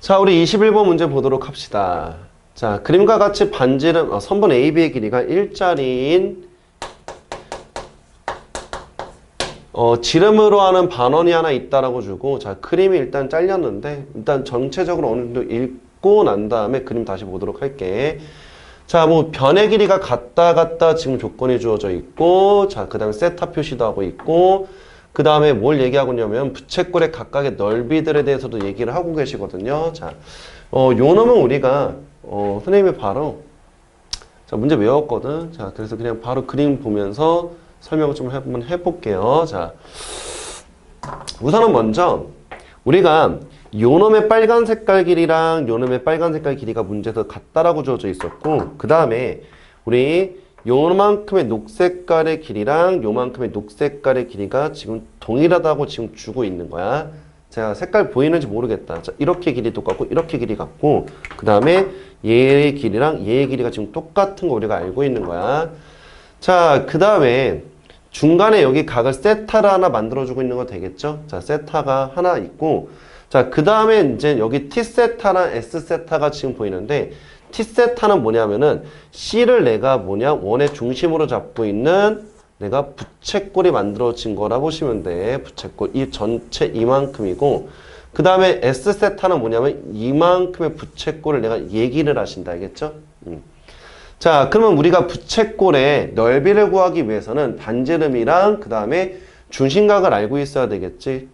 자, 우리 21번 문제 보도록 합시다. 자, 그림과 같이 반지름, 어, 선분 AB의 길이가 일자리인 어, 지름으로 하는 반원이 하나 있다라고 주고, 자, 그림이 일단 잘렸는데, 일단 전체적으로 어느 정도 읽고 난 다음에 그림 다시 보도록 할게. 자, 뭐, 변의 길이가 같다, 같다 지금 조건이 주어져 있고, 자, 그 다음에 세타 표시도 하고 있고, 그 다음에 뭘 얘기하고 있냐면, 부채꼴의 각각의 넓이들에 대해서도 얘기를 하고 계시거든요. 자, 어, 요 놈은 우리가, 어, 선생님이 바로, 자, 문제 외웠거든. 자, 그래서 그냥 바로 그림 보면서 설명을 좀 한번 해볼게요. 자, 우선은 먼저 우리가 요놈의 빨간 색깔 길이랑 요놈의 빨간 색깔 길이가 문제에서 같다라고 주어져 있었고 그 다음에 우리 요만큼의 녹색깔의 길이랑 요만큼의 녹색깔의 길이가 지금 동일하다고 지금 주고 있는 거야. 제가 색깔 보이는지 모르겠다. 자, 이렇게 길이 똑같고 이렇게 길이 같고 그 다음에 얘의 길이랑 얘의 길이가 지금 똑같은 거 우리가 알고 있는 거야. 자, 그 다음에 중간에 여기 각을 세타를 하나 만들어주고 있는 거 되겠죠? 자, 세타가 하나 있고, 자, 그 다음에 이제 여기 T세타랑 S세타가 지금 보이는데, T세타는 뭐냐면은 C를 내가 뭐냐, 원의 중심으로 잡고 있는 내가 부채꼴이 만들어진 거라 보시면 돼. 부채꼴. 이 전체 이만큼이고, 그 다음에 S세타는 뭐냐면 이만큼의 부채꼴을 내가 얘기를 하신다. 알겠죠? 음. 자, 그러면 우리가 부채꼴의 넓이를 구하기 위해서는 반지름이랑 그 다음에 중심각을 알고 있어야 되겠지.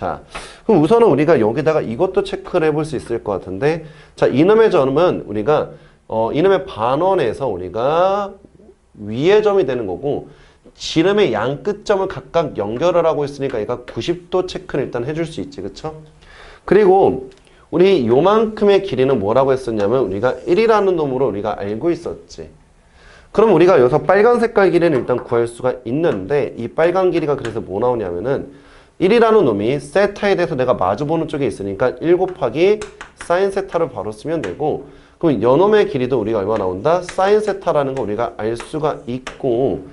자, 그럼 우선은 우리가 여기다가 이것도 체크를 해볼 수 있을 것 같은데, 자, 이놈의 점은 우리가 어, 이놈의 반원에서 우리가 위의 점이 되는 거고, 지름의 양 끝점을 각각 연결을 하고 있으니까 얘가 90도 체크를 일단 해줄 수 있지, 그쵸? 그리고 우리 요만큼의 길이는 뭐라고 했었냐면 우리가 1이라는 놈으로 우리가 알고 있었지. 그럼 우리가 여기서 빨간 색깔 길이는 일단 구할 수가 있는데 이 빨간 길이가 그래서 뭐 나오냐면은 1이라는 놈이 세타에 대해서 내가 마주보는 쪽에 있으니까 1 곱하기 사인 세타를 바로 쓰면 되고 그럼 요놈의 길이도 우리가 얼마 나온다? 사인 세타라는 거 우리가 알 수가 있고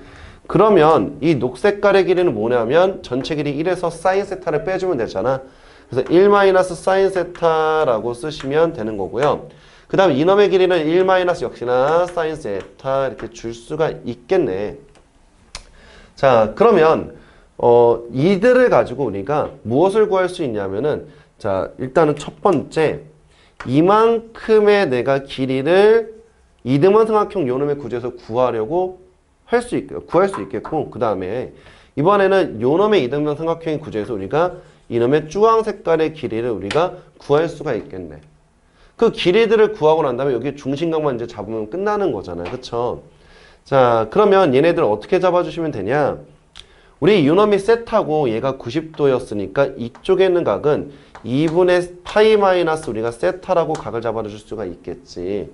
그러면 이 녹색깔의 길이는 뭐냐면 전체 길이 1에서 사인 세타를 빼주면 되잖아. 그래서 1 마이너스 사인 세타라고 쓰시면 되는 거고요. 그 다음 이놈의 길이는 1 마이너스 역시나 사인 세타 이렇게 줄 수가 있겠네. 자, 그러면 어, 이들을 가지고 우리가 무엇을 구할 수 있냐면은 자, 일단은 첫 번째 이만큼의 내가 길이를 이등분 삼각형 요놈의 구조에서 구하려고 할 수 있, 구할 수 있겠고 그 다음에 이번에는 요놈의 이등변 삼각형의 구조에서 우리가 이놈의 주황 색깔의 길이를 우리가 구할 수가 있겠네. 그 길이들을 구하고 난 다음에 여기 중심각만 이제 잡으면 끝나는 거잖아요. 그쵸? 자, 그러면 얘네들 어떻게 잡아주시면 되냐? 우리 유놈이 세타고 얘가 90도였으니까 이쪽에 있는 각은 2분의 파이 마이너스 우리가 세타라고 각을 잡아줄 수가 있겠지.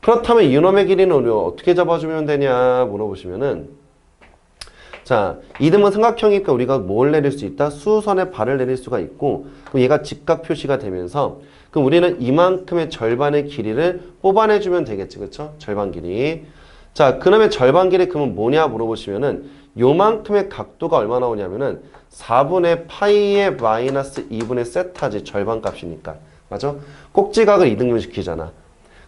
그렇다면 이놈의 길이는 우리가 어떻게 잡아주면 되냐 물어보시면은 자, 이등분 삼각형이니까 우리가 뭘 내릴 수 있다? 수선에 발을 내릴 수가 있고 그럼 얘가 직각 표시가 되면서 그럼 우리는 이만큼의 절반의 길이를 뽑아내주면 되겠지, 그쵸? 절반 길이. 자, 그러면 절반 길이 그러면 뭐냐 물어보시면은 요만큼의 각도가 얼마 나오냐면은 4분의 파이의 마이너스 2분의 세타지 절반 값이니까. 맞아? 꼭지각을 이등분 시키잖아.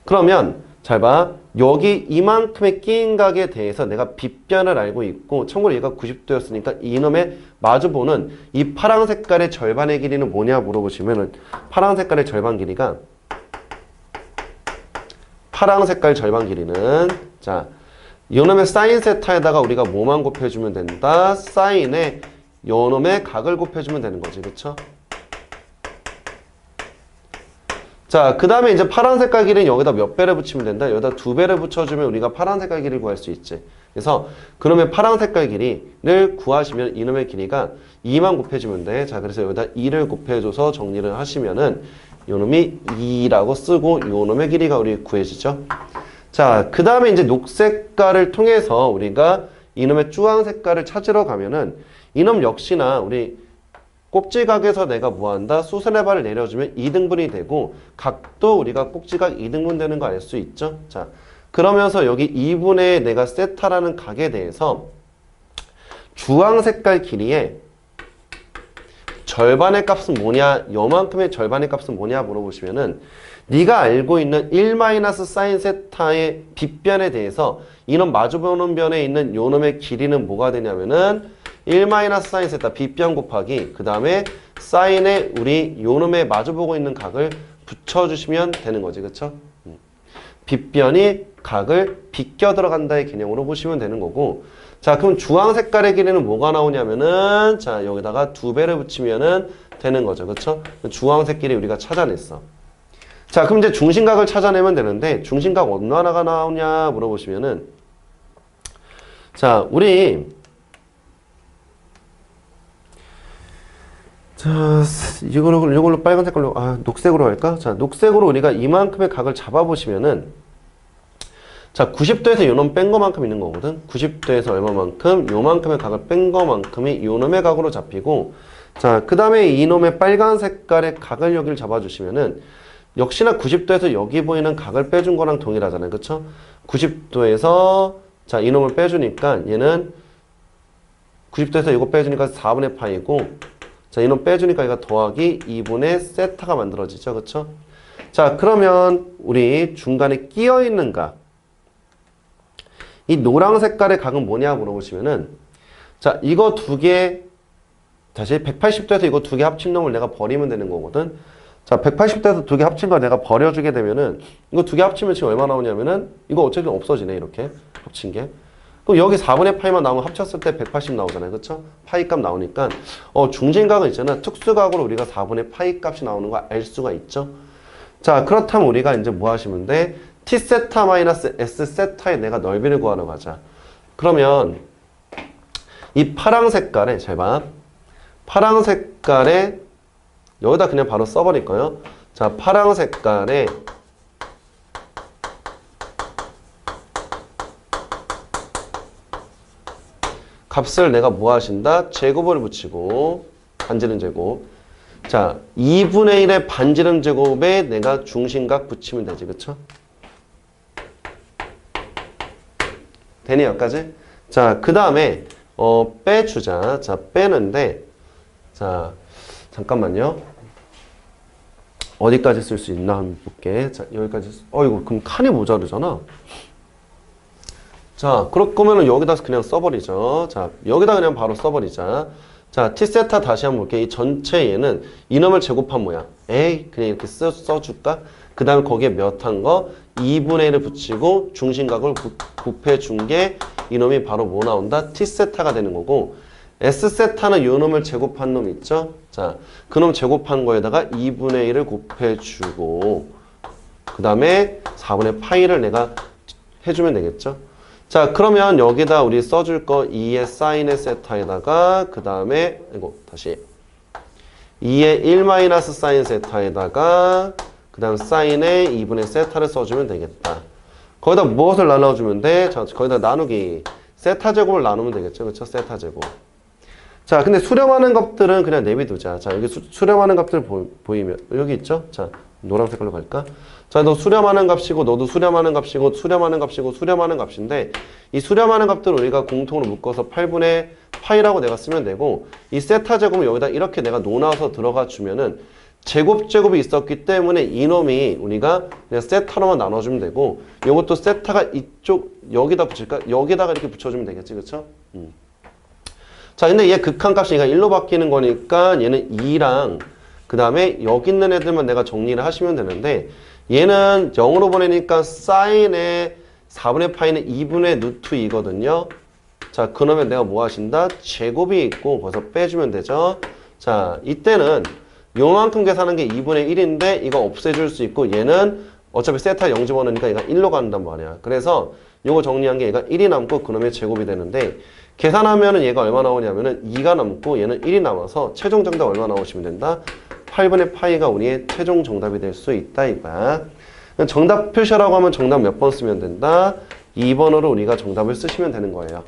그러면 잘 봐. 여기 이만큼의 끼인 각에 대해서 내가 빗변을 알고 있고 참고로 얘가 90도였으니까 이놈의 마주보는 이 파란 색깔의 절반의 길이는 뭐냐 물어보시면은 파란 색깔의 절반 길이가 파란 색깔 절반 길이는 자 이놈의 사인 세타에다가 우리가 뭐만 곱해주면 된다? 사인에 요놈의 각을 곱해주면 되는 거지 그쵸? 자, 그 다음에 이제 파란 색깔 길이는 여기다 몇 배를 붙이면 된다? 여기다 두 배를 붙여주면 우리가 파란 색깔 길이를 구할 수 있지. 그래서 그러면 파란 색깔 길이를 구하시면 이놈의 길이가 2만 곱해주면 돼. 자, 그래서 여기다 2를 곱해줘서 정리를 하시면은 요놈이 2라고 쓰고 요놈의 길이가 우리 구해지죠. 자, 그 다음에 이제 녹색깔을 통해서 우리가 이놈의 주황 색깔을 찾으러 가면은 이놈 역시나 우리 꼭지각에서 내가 뭐한다? 수선의 발을 내려주면 2등분이 되고 각도 우리가 꼭지각 2등분 되는 거 알 수 있죠? 자, 그러면서 여기 2분의 내가 세타라는 각에 대해서 주황 색깔 길이에 절반의 값은 뭐냐? 요만큼의 절반의 값은 뭐냐 물어보시면은 네가 알고 있는 1 마이너스 사인 세타의 빗변에 대해서 이놈 마주보는 변에 있는 요놈의 길이는 뭐가 되냐면은 1 마이너스 사인 세타 빗변 곱하기 그 다음에 사인에 우리 요놈의 마주보고 있는 각을 붙여주시면 되는 거지 그쵸? 음. 빗변이 각을 비껴 들어간다의 개념으로 보시면 되는 거고 자 그럼 주황 색깔의 길이는 뭐가 나오냐면은 자 여기다가 두 배를 붙이면은 되는 거죠 그쵸? 주황색 길이 우리가 찾아냈어 자 그럼 이제 중심각을 찾아내면 되는데 중심각 어느 하나가 나오냐 물어보시면은 자 우리 자 이걸로 이걸로 빨간 색깔로 아 녹색으로 할까? 자 녹색으로 우리가 이만큼의 각을 잡아 보시면은 자 90도에서 요놈 뺀 거만큼 있는 거거든 90도에서 얼마만큼 요만큼의 각을 뺀 거만큼이 요놈의 각으로 잡히고 자 그 다음에 이놈의 빨간 색깔의 각을 여기를 잡아 주시면은 역시나 90도에서 여기 보이는 각을 빼준 거랑 동일하잖아요. 그쵸? 90도에서 자 이놈을 빼주니까 얘는 90도에서 이거 빼주니까 4분의 파이고 자 이놈 빼주니까 얘가 더하기 2분의 세타가 만들어지죠. 그쵸? 자 그러면 우리 중간에 끼어 있는 각이 노랑 색깔의 각은 뭐냐 물어보시면은 자 이거 두 개 다시 180도에서 이거 두 개 합친 놈을 내가 버리면 되는 거거든 자 180도에서 두 개 합친 걸 내가 버려주게 되면은 이거 두 개 합치면 지금 얼마 나오냐면은 이거 어차피 없어지네 이렇게 합친 게. 그럼 여기 4분의 파이만 나오면 합쳤을 때 180 나오잖아요. 그쵸? 파이 값 나오니까. 어 중진각은 있잖아. 특수각으로 우리가 4분의 파이 값이 나오는 거 알 수가 있죠? 자 그렇다면 우리가 이제 뭐 하시면 돼? T 세타 마이너스 s 세타의 내가 넓이를 구하러 가자. 그러면 이 파랑 색깔에 잘 봐. 파랑 색깔에 여기다 그냥 바로 써버릴 거예요. 자, 파랑 색깔에 값을 내가 뭐 하신다? 제곱을 붙이고 반지름 제곱. 자, 2분의 1의 반지름 제곱에 내가 중심각 붙이면 되지. 그쵸? 되니 여기까지? 자, 그 다음에 어, 빼주자. 자, 빼는데 자, 잠깐만요. 어디까지 쓸 수 있나 한번 볼게. 자, 여기까지. 쓰- 어, 이거 그럼 칸이 모자르잖아. 자, 그럴 거면은 여기다 그냥 써버리죠. 자, 여기다 그냥 바로 써버리자. 자, t세타 다시 한번 볼게. 이 전체 얘는 이놈을 제곱한 뭐야? 에이, 그냥 이렇게 써, 써줄까? 그 다음에 거기에 몇 한 거? 2분의 1을 붙이고 중심각을 구- 곱해준 게 이놈이 바로 뭐 나온다? t세타가 되는 거고 s세타는 요 놈을 제곱한 놈 있죠? 자, 그놈 제곱한 거에다가 2분의 1을 곱해주고 그 다음에 4분의 파이를 내가 해주면 되겠죠? 자 그러면 여기다 우리 써줄 거 2의 사인의 세타에다가 그 다음에 이거 다시 2의 1 마이너스 사인 세타에다가 그 다음 사인의 2분의 세타를 써주면 되겠다 거기다 무엇을 나눠주면 돼? 자 거기다 나누기 세타 제곱을 나누면 되겠죠 그쵸 세타 제곱 자 근데 수렴하는 값들은 그냥 내비두자. 자 여기 수, 수렴하는 값들 보, 보이면 여기 있죠? 자 노란 색깔로 갈까? 자 너 수렴하는 값이고 너도 수렴하는 값이고 수렴하는 값이고 수렴하는 값인데 이 수렴하는 값들을 우리가 공통으로 묶어서 8분의 파이라고 내가 쓰면 되고 이 세타 제곱을 여기다 이렇게 내가 놓아서 들어가 주면은 제곱 제곱이 있었기 때문에 이놈이 우리가 그냥 세타로만 나눠주면 되고 이것도 세타가 이쪽 여기다 붙일까? 여기다가 이렇게 붙여주면 되겠지 그쵸? 음. 자, 근데 얘 극한값이 얘가 1로 바뀌는 거니까 얘는 2랑 그 다음에 여기 있는 애들만 내가 정리를 하시면 되는데 얘는 0으로 보내니까 사인의 4분의 파이는 2분의 루트 2거든요. 자, 그러면 내가 뭐 하신다? 제곱이 있고 벌써 빼주면 되죠. 자, 이때는 요만큼 계산한 게 2분의 1인데 이거 없애줄 수 있고 얘는 어차피 세타 0 집어넣으니까 얘가 1로 간단 말이야. 그래서 요거 정리한 게 얘가 1이 남고 그놈의 제곱이 되는데 계산하면 은 얘가 얼마 나오냐면 은 2가 남고 얘는 1이 남아서 최종 정답 얼마 나오시면 된다? 8분의 파이가 우리의 최종 정답이 될 수 있다 이거야. 정답 표시라고 하면 정답 몇 번 쓰면 된다? 2번으로 우리가 정답을 쓰시면 되는 거예요.